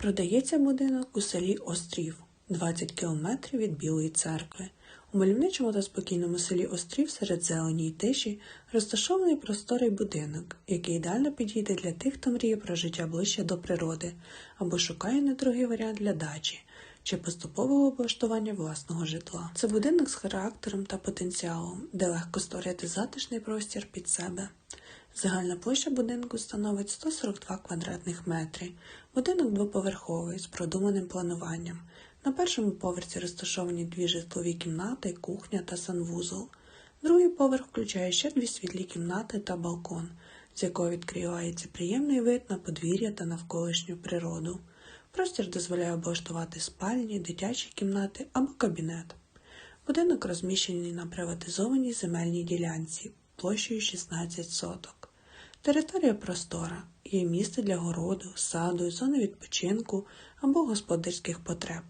Продається будинок у селі Острів, 20 кілометрів від Білої церкви. У мальовничому та спокійному селі Острів серед зелені й тиші розташований просторий будинок, який ідеально підійде для тих, хто мріє про життя ближче до природи або шукає недорогий варіант для дачі чи поступового облаштування власного житла. Це будинок з характером та потенціалом, де легко створити затишний простір під себе. Загальна площа будинку становить 142 квадратних метри. Будинок двоповерховий з продуманим плануванням. На першому поверсі розташовані дві житлові кімнати, кухня та санвузол. Другий поверх включає ще дві світлі кімнати та балкон, з якого відкривається приємний вид на подвір'я та навколишню природу. Простір дозволяє облаштувати спальні, дитячі кімнати або кабінет. Будинок розміщений на приватизованій земельній ділянці площею 16 соток. Територія простора, є місце для городу, саду, зони відпочинку або господарських потреб.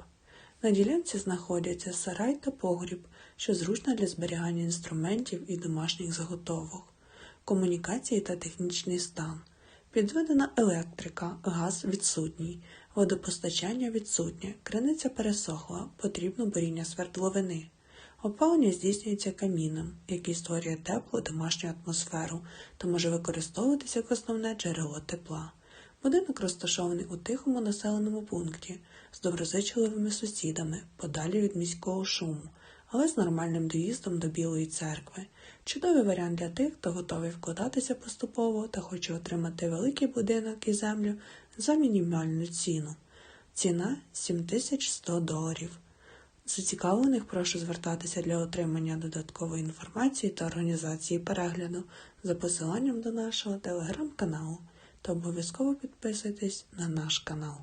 На ділянці знаходяться сарай та погріб, що зручно для зберігання інструментів і домашніх заготовок, комунікації та технічний стан. Підведена електрика, газ відсутній, водопостачання відсутнє, криниця пересохла, потрібно буріння свердловини. Опалення здійснюється каміном, який створює теплу домашню атмосферу та може використовуватися як основне джерело тепла. Будинок розташований у тихому населеному пункті з доброзичливими сусідами, подалі від міського шуму, але з нормальним доїздом до Білої церкви. Чудовий варіант для тих, хто готовий вкладатися поступово та хоче отримати великий будинок і землю за мінімальну ціну. Ціна 7100 доларів. Зацікавлених прошу звертатися для отримання додаткової інформації та організації перегляду за посиланням до нашого телеграм-каналу та обов'язково підписуйтесь на наш канал.